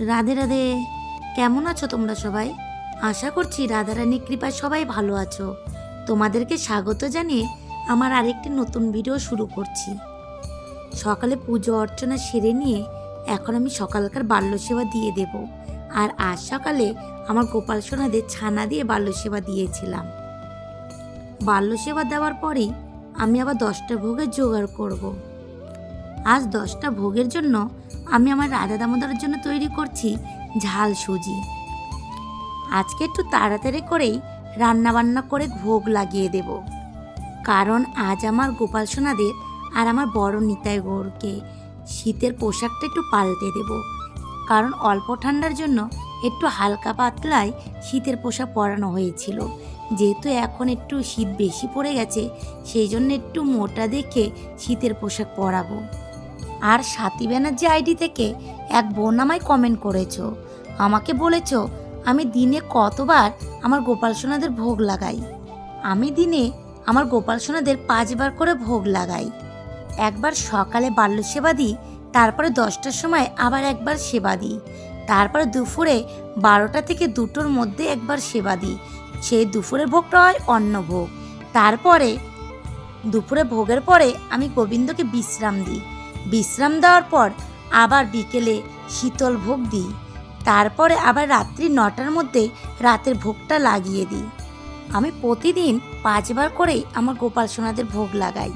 রাধে রাধে। কেমন আছো তোমরা সবাই? আশা করছি রাধারানীর কৃপায় সবাই ভালো আছো। তোমাদেরকে স্বাগত জানিয়ে আমার আরেকটি নতুন ভিডিও শুরু করছি। সকালে পুজো অর্চনা সেরে নিয়ে এখন আমি সকালকার বাল্য সেবা দিয়ে দেব। আর আজ সকালে আমার গোপাল সোনাদের ছানা দিয়ে বাল্য সেবা দিয়েছিলাম। বাল্য সেবা দেওয়ার পরেই আমি আবার দশটা ভোগের জোগাড় করব। আজ দশটা ভোগের জন্য আমি আমার রাধা দামোদরের জন্য তৈরি করছি ঝাল সুজি। আজকে একটু তাড়াতাড়ি করেই রান্না বান্না করে ভোগ লাগিয়ে দেব। কারণ আজ আমার গোপাল সোনাদের আর আমার বড় নিতাই গৌরকে শীতের পোশাকটা একটু পাল্টে দেব। কারণ অল্প ঠান্ডার জন্য একটু হালকা পাতলায় শীতের পোশাক পরানো হয়েছিল। যেহেতু এখন একটু শীত বেশি পড়ে গেছে, সেই জন্য একটু মোটা দেখে শীতের পোশাক পরাবো। আর সাথী ব্যানার্জি আইডি থেকে এক বোন আমায় কমেন্ট করেছ। আমাকে বলেছ, আমি দিনে কতবার আমার গোপাল সোনাদের ভোগ লাগাই। আমি দিনে আমার গোপাল সোনাদের পাঁচবার করে ভোগ লাগাই। একবার সকালে বাল্য সেবা দিই, তারপরে দশটার সময় আবার একবার সেবা দিই। তারপরে দুপুরে বারোটা থেকে দুটোর মধ্যে একবার সেবা দিই। সেই দুপুরের ভোগটা হয় অন্ন ভোগ। তারপরে, দুপুরে ভোগের পরে আমি গোবিন্দকে বিশ্রাম দিই। বিশ্রাম দেওয়ার পর আবার বিকেলে শীতল ভোগ দিই। তারপরে আবার রাত্রি নটার মধ্যে রাতের ভোগটা লাগিয়ে দিই। আমি প্রতিদিন পাঁচবার করেই আমার গোপাল সোনাদের ভোগ লাগাই।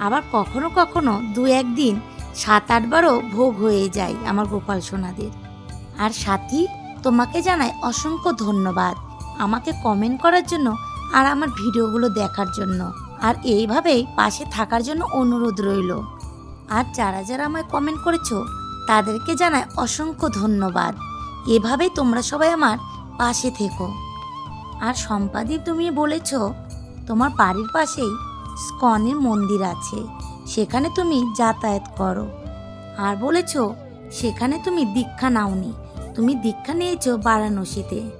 আবার কখনো কখনো দু একদিন সাত আটবারও ভোগ হয়ে যায় আমার গোপাল সোনাদের। আর সাথী, তোমাকে জানাই অসংখ্য ধন্যবাদ আমাকে কমেন্ট করার জন্য আর আমার ভিডিওগুলো দেখার জন্য। আর এইভাবেই পাশে থাকার জন্য অনুরোধ রইল। আর যারা যারা আমায় কমেন্ট করেছ, তাদেরকে জানাই অসংখ্য ধন্যবাদ। এভাবেই তোমরা সবাই আমার পাশে থেকো। আর সম্পাদি, তুমি বলেছ তোমার বাড়ির পাশেই স্কনের মন্দির আছে। সেখানে তুমি যাতায়াত করো। আর বলেছ সেখানে তুমি দীক্ষা নাওনি। তুমি দীক্ষা নিয়েছো বারাণসীতে।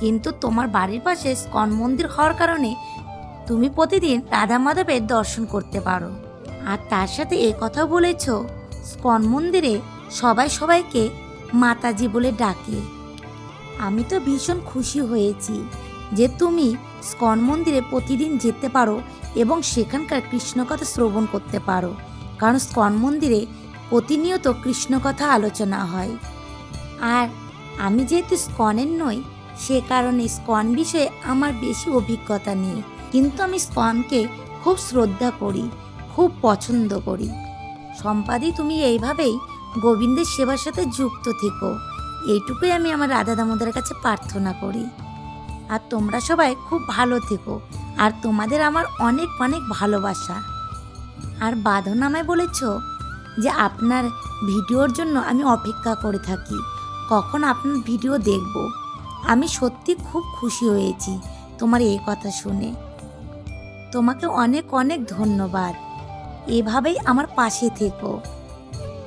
কিন্তু তোমার বাড়ির পাশে স্কন মন্দির হওয়ার কারণে তুমি প্রতিদিন রাধা মাধবের দর্শন করতে পারো। আর তার সাথে এ কথা বলেছ। স্কন মন্দিরে সবাই সবাইকে মাতাজি বলে ডাকে। আমি তো ভীষণ খুশি হয়েছি যে তুমি স্কন মন্দিরে প্রতিদিন যেতে পারো এবং সেখানকার কৃষ্ণকথা শ্রবণ করতে পারো। কারণ স্কন মন্দিরে প্রতিনিয়ত কৃষ্ণকথা আলোচনা হয়। আর আমি যেহেতু স্কনের নই, সে কারণে স্কন বিষয়ে আমার বেশি অভিজ্ঞতা নেই। কিন্তু আমি স্কনকে খুব শ্রদ্ধা করি। খুব পছন্দ করি। সম্পাদি, তুমি এইভাবেই গোবিন্দের সেবার সাথে যুক্ত থেকো। এইটুকুই আমি আমার রাধা দামোদরের কাছে প্রার্থনা করি। আর তোমরা সবাই খুব ভালো থেকো। আর তোমাদের আমার অনেক অনেক ভালোবাসা। আর বাঁধন আমায় বলেছ যে আপনার ভিডিওর জন্য আমি অপেক্ষা করে থাকি। কখন আপনার ভিডিও দেখব? আমি সত্যি খুব খুশি হয়েছি তোমার এই কথা শুনে। তোমাকে অনেক অনেক ধন্যবাদ। এভাবেই আমার পাশে থেকো।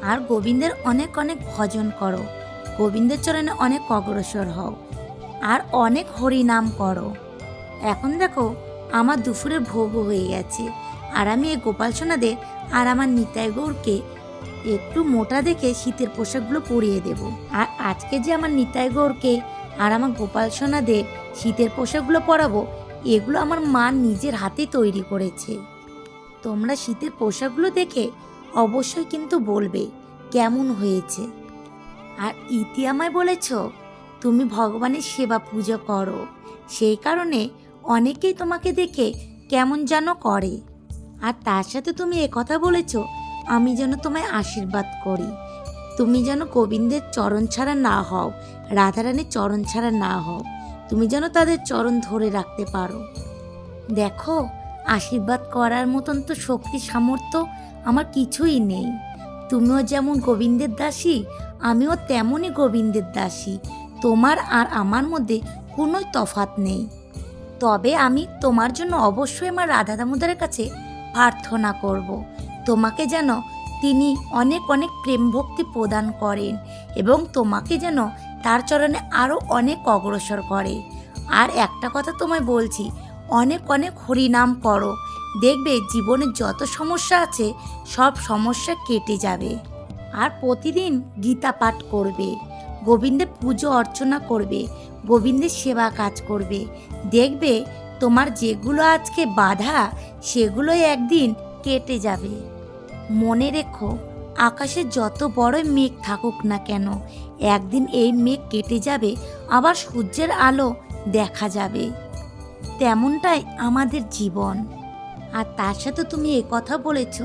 আর গোবিন্দের অনেক অনেক ভজন করো। গোবিন্দের চরণে অনেক অগ্রসর হও। আর অনেক হরিনাম করো। এখন দেখো, আমার দুপুরের ভোগও হয়ে গেছে। আর আমি এই গোপাল সোনাদের আর আমার নিতাই গৌরকে একটু মোটা দেখে শীতের পোশাকগুলো পরিয়ে দেব। আর আজকে যে আমার নিতাই গৌরকে আর আমার গোপাল সোনাদের শীতের পোশাকগুলো পরাবো, এগুলো আমার মা নিজের হাতে তৈরি করেছে। তোমরা শীতের পোশাকগুলো দেখে অবশ্যই কিন্তু বলবে কেমন হয়েছে। আর ইতি আমায় বলেছ, তুমি ভগবানের সেবা পুজো করো। সেই কারণে অনেকেই তোমাকে দেখে কেমন যেন করে। আর তার সাথে তুমি কথা বলেছ, আমি যেন তোমায় আশীর্বাদ করি। তুমি যেন গোবিন্দের চরণ ছাড়া না হও, রাধারানীর চরণ ছাড়া না হও। তুমি যেন তাদের চরণ ধরে রাখতে পারো। দেখো আশীর্বাদ করার মতন তো শক্তি সামর্থ্য আমার কিছুই নেই। তুমিও যেমন গোবিন্দের দাসী, আমিও তেমনই গোবিন্দের দাসী। তোমার আর আমার মধ্যে কোনো তফাত নেই। তবে আমি তোমার জন্য অবশ্যই আমার রাধা দামোদরের কাছে প্রার্থনা করব। তোমাকে যেন তিনি অনেক অনেক প্রেম ভক্তি প্রদান করেন এবং তোমাকে যেন তার চরণে আরও অনেক অগ্রসর করে। আর একটা কথা তোমায় বলছি অনেক অনেক হরিনাম করো। দেখবে জীবনে যত সমস্যা আছে, সব সমস্যা কেটে যাবে। আর প্রতিদিন গীতা পাঠ করবে, গোবিন্দের পুজো অর্চনা করবে, গোবিন্দের সেবা কাজ করবে। দেখবে তোমার যেগুলো আজকে বাধা, সেগুলোই একদিন কেটে যাবে। মনে রেখো, আকাশে যত বড় মেঘ থাকুক না কেন, একদিন এই মেঘ কেটে যাবে, আবার সূর্যের আলো দেখা যাবে। তেমনটাই আমাদের জীবন। আর তার সাথে তুমি এই কথা বলেছ,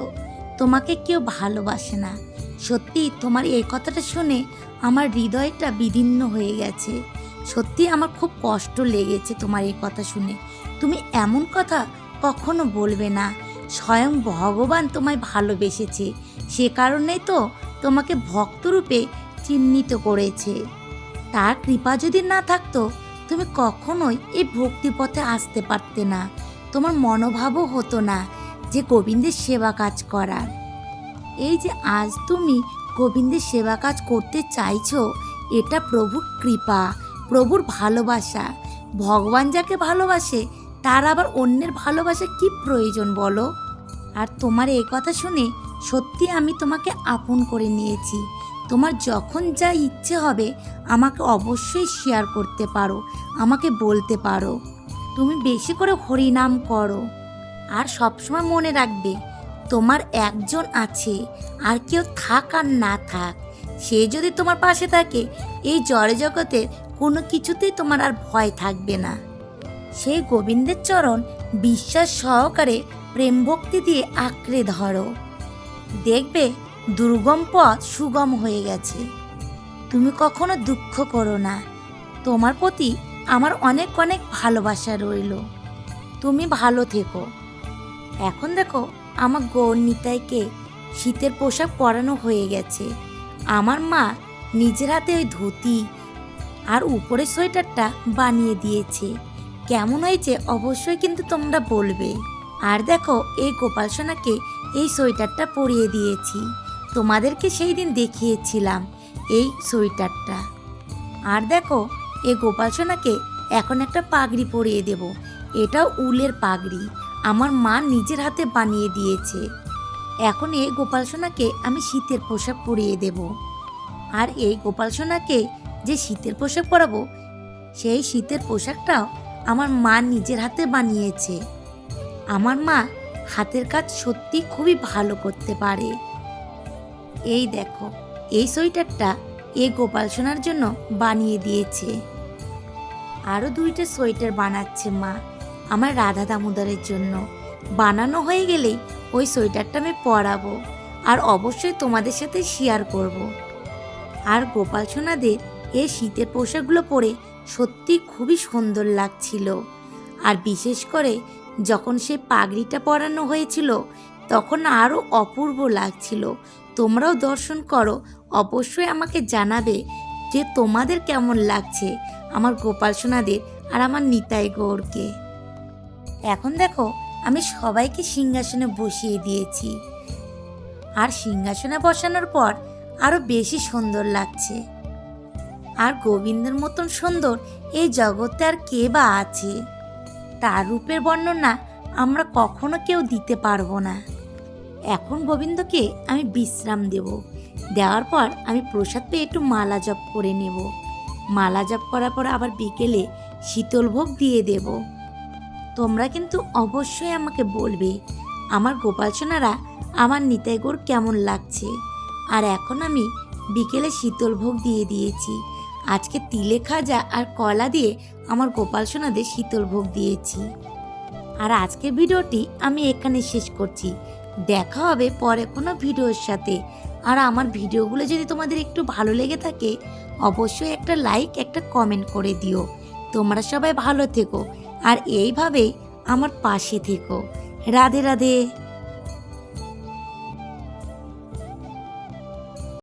তোমাকে কেউ ভালোবাসে না। সত্যি তোমার এই কথাটা শুনে আমার হৃদয়টা বিদীর্ণ হয়ে গেছে। সত্যি আমার খুব কষ্ট লেগেছে তোমার এই কথা শুনে। তুমি এমন কথা কখনো বলবে না। স্বয়ং ভগবান তোমায় ভালোবেসেছে। সে কারণেই তো তোমাকে ভক্তরূপে চিহ্নিত করেছে। তার কৃপা যদি না থাকতো তুমি কখনোই এই ভক্তিপথে আসতে পারতে না। তোমার মনোভাবও হতো না যে গোবিন্দের সেবা কাজ করার। এই যে আজ তুমি গোবিন্দের সেবা কাজ করতে চাইছো, এটা প্রভুর কৃপা, প্রভুর ভালোবাসা। ভগবান যাকে ভালোবাসে, তার আবার অন্যের ভালোবাসা কি প্রয়োজন বলো? আর তোমার এই কথা শুনে সত্যি আমি তোমাকে আপন করে নিয়েছি। তোমার যখন যা ইচ্ছে হবে, আমাকে অবশ্যই শেয়ার করতে পারো, আমাকে বলতে পারো। তুমি বেশি করে হরিনাম করো। আর সবসময় মনে রাখবে, তোমার একজন আছে, আর কেউ থাক আর না থাক। সে যদি তোমার পাশে থাকে, এই জড় জগতে কোনো কিছুতেই তোমার আর ভয় থাকবে না। সেই গোবিন্দের চরণ বিশ্বাস সহকারে প্রেম ভক্তি দিয়ে আঁকড়ে ধরো। দেখবে দুর্গম পথ সুগম হয়ে গেছে। তুমি কখনো দুঃখ করো না। তোমার প্রতি আমার অনেক অনেক ভালোবাসা রইল। তুমি ভালো থেকো। এখন দেখো, আমার গৌর নিতাইকে শীতের পোশাক পরানো হয়ে গেছে। আমার মা নিজের হাতে ওই ধুতি আর উপরের সোয়েটারটা বানিয়ে দিয়েছে। কেমন হয়েছে অবশ্যই কিন্তু তোমরা বলবে। আর দেখো, এই গোপাল সোনাকে এই সোয়েটারটা পরিয়ে দিয়েছি। তোমাদেরকে সেই দিন দেখিয়েছিলাম, এই সোয়েটারটা। আর দেখো এই গোপাল সোনাকে এখন একটা পাগড়ি পরিয়ে দেব। এটাও উলের পাগড়ি। আমার মা নিজের হাতে বানিয়ে দিয়েছে। এখন এই গোপাল সোনাকে আমি শীতের পোশাক পরিয়ে দেব। আর এই গোপাল সোনাকে যে শীতের পোশাক পরাবো, সেই শীতের পোশাকটাও আমার মা নিজের হাতে বানিয়েছে। আমার মা হাতের কাজ সত্যি খুবই ভালো করতে পারে। এই দেখো, এই সোয়েটারটা এই গোপাল সোনার জন্য বানিয়ে দিয়েছে। আরও দুইটা সোয়েটার বানাচ্ছে মা, আমার রাধা দামোদরের জন্য। বানানো হয়ে গেলেই ওই সোয়েটারটা আমি পরাবো আর অবশ্যই তোমাদের সাথে শেয়ার করব। আর গোপাল সোনাদের এই শীতের পোশাকগুলো পরে সত্যি খুবই সুন্দর লাগছিল। আর বিশেষ করে যখন সে পাগড়িটা পরানো হয়েছিল, তখন আরও অপূর্ব লাগছিল। তোমরাও দর্শন করো। অবশ্যই আমাকে জানাবে যে তোমাদের কেমন লাগছে আমার গোপাল সোনাদের আর আমার নিতাই গৌরকে। এখন দেখো, আমি সবাইকে সিংহাসনে বসিয়ে দিয়েছি। আর সিংহাসনে বসানোর পর আরও বেশি সুন্দর লাগছে। আর গোবিন্দের মতন সুন্দর এই জগতে আর কে বা আছে? তার রূপের বর্ণনা আমরা কখনো কেউ দিতে পারব না। এখন গোবিন্দকে আমি বিশ্রাম দেব। দেওয়ার পর আমি প্রসাদ পেয়ে একটু মালা জপ করে নেব। মালা জপ করার পর আবার বিকেলে শীতল ভোগ দিয়ে দেব। তোমরা কিন্তু অবশ্যই আমাকে বলবে, আমার গোপাল সোনারা আমার নিতাই গোর কেমন লাগছে। আর এখন আমি বিকেলে শীতল ভোগ দিয়ে দিয়েছি। আজকে তিলে খাজা আর কলা দিয়ে আমার গোপাল সোনাদের শীতল ভোগ দিয়েছি। আর আজকের ভিডিওটি আমি এখানে শেষ করছি। দেখা হবে পরে কোনো ভিডিওর সাথে। আর আমার ভিডিওগুলো যদি তোমাদের একটু ভালো লেগে থাকে, অবশ্যই একটা লাইক একটা কমেন্ট করে দিও। তোমরা সবাই ভালো থেকো। আর এইভাবেই আমার পাশে থেকো। রাধে রাধে।